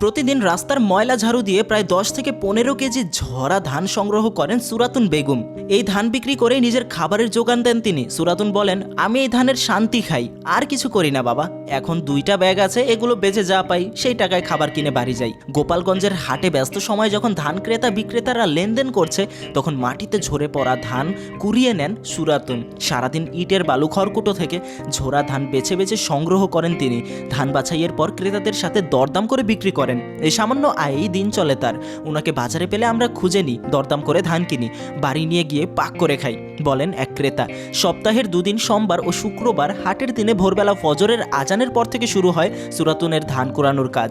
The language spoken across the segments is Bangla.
প্রতিদিন রাস্তার ময়লা ঝাড়ু দিয়ে প্রায় দশ থেকে পনেরো কেজি ঝরা ধান সংগ্রহ করেন সুরাতুন বেগম। এই ধান বিক্রি করে নিজের খাবারের যোগান দেন তিনি। সুরাতুন বলেন, আমি এই ধানের শান্তি খাই, আর কিছু করি না বাবা। এখন দুইটা ব্যাগ আছে, এগুলো বেচে যা পাই, সেই টাকায় খাবার কিনে বাড়ি যাই। গোপালগঞ্জের হাটে ব্যস্ত সময় যখন ধান ক্রেতা বিক্রেতারা লেনদেন করছে, তখন মাটিতে ঝরে পড়া ধান কুড়িয়ে নেন সুরাতুন। সারাদিন ইটের বালু খড়কুটো থেকে ঝোড়া ধান বেছে বেছে সংগ্রহ করেন তিনি। ধান বাছাইয়ের পর ক্রেতাদের সাথে দরদাম করে বিক্রি করেন। এই সামান্য আয়েই দিন চলে তার। ওনাকে বাজারে পেলে আমরা খুঁজে নিই, দরদাম করে ধান কিনি, বাড়ি নিয়ে গিয়ে পাক করে খাই, বলেন এক ক্রেতা। সপ্তাহের দুদিন সোমবার ও শুক্রবার হাটের দিনে ভোরবেলা ফজরের আজানের পর থেকে শুরু হয় সুরাতুনের ধান কুড়ানোর কাজ।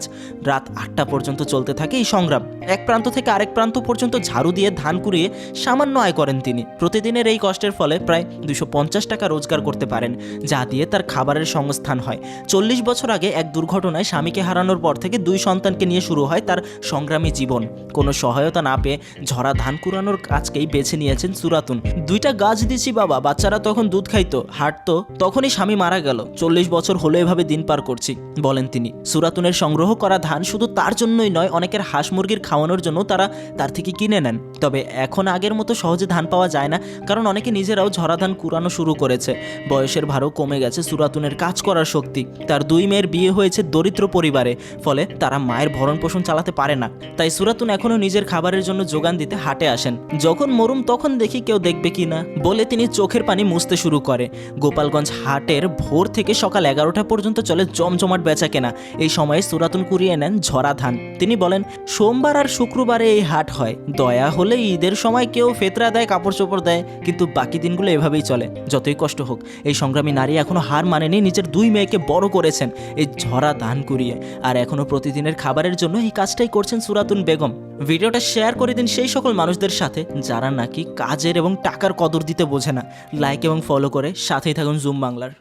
রাত আটটা পর্যন্ত চলতে থাকে এই সংগ্রাম। এক প্রান্ত থেকে আরেক প্রান্ত পর্যন্ত ঝাড়ু দিয়ে ধান কুড়িয়ে সামান্য আয় করেন তিনি। প্রতিদিনের এই কষ্টের ফলে প্রায় দুশো পঞ্চাশ টাকা রোজগার করতে পারেন, যা দিয়ে তার খাবারের সংস্থান হয়। চল্লিশ বছর আগে এক দুর্ঘটনায় স্বামীকে হারানোর পর থেকে দুই সন্তানকে নিয়ে শুরু হয় তার সংগ্রামী জীবন। কোনো সহায়তা না পেয়ে ঝরা ধান কুড়ানোর কাজকেই বেছে নিয়েছেন সুরাতুন। দুইটা গাছ দিছি বাবা, বাচ্চারা তখন দুধ খাইতো, হাঁটতো, তখনই স্বামী মারা গেল। চল্লিশ বছর হলো এভাবে দিন পার করছি, বলেন তিনি। সুরাতুনের সংগ্রহ করা ধান শুধু তার জন্যই নয়, অনেকের হাঁস মুরগির খাওয়ানোর জন্য তারা তার থেকে কিনে নেন। তবে এখন আগের মতো সহজে ধান পাওয়া যায় না, কারণ অনেকে নিজেরাও ঝরা ধান কুড়ানো শুরু করেছে। বয়সের ভারও কমে গেছে সুরাতুনের কাজ করার শক্তি। তার দুই মেয়ের বিয়ে হয়েছে দরিদ্র পরিবারে, ফলে তারা মায়ের ভরণ পোষণ চালাতে পারে না। তাই সুরাতুন এখনও নিজের খাবারের জন্য যোগান দিতে হাটে আসেন। যখন মরুম তখন দেখি কেউ দেখবে কি না বলে তিনি চোখের পানি মুছতে শুরু করে। গোপালগঞ্জ হাটের ভোর থেকে সকাল এগারোটা পর্যন্ত চলে জমজমাট বেচা কেনা এই সময়ে সুরাতুন কুড়িয়ে নেন ঝরা ধান। তিনি বলেন, সোমবার আর শুক্রবারে এই হাট হয়। দয়া হলে ঈদের সময় কেউ ফেতরা দেয় কাপড় চোপড় দেয়, কিন্তু বাকি দিনগুলো এভাবেই চলে, যতই কষ্ট হোক। এই সংগ্রামী নারী এখনও হার মানেনি, নিজের দুই মেয়েকে বড় করেছেন এই ঝরা ধান কুড়িয়ে। আর এখনও প্রতিদিনের খাবারের জন্য এই কাজটাই করছেন সুরাতুন বেগম। ভিডিওটা শেয়ার করে দিন সেই সকল মানুষদের সাথে, যারা নাকি কাজের এবং টাকার কদর দিতে বোঝে না। লাইক এবং ফলো করে সাথেই থাকুন জুম বাংলার।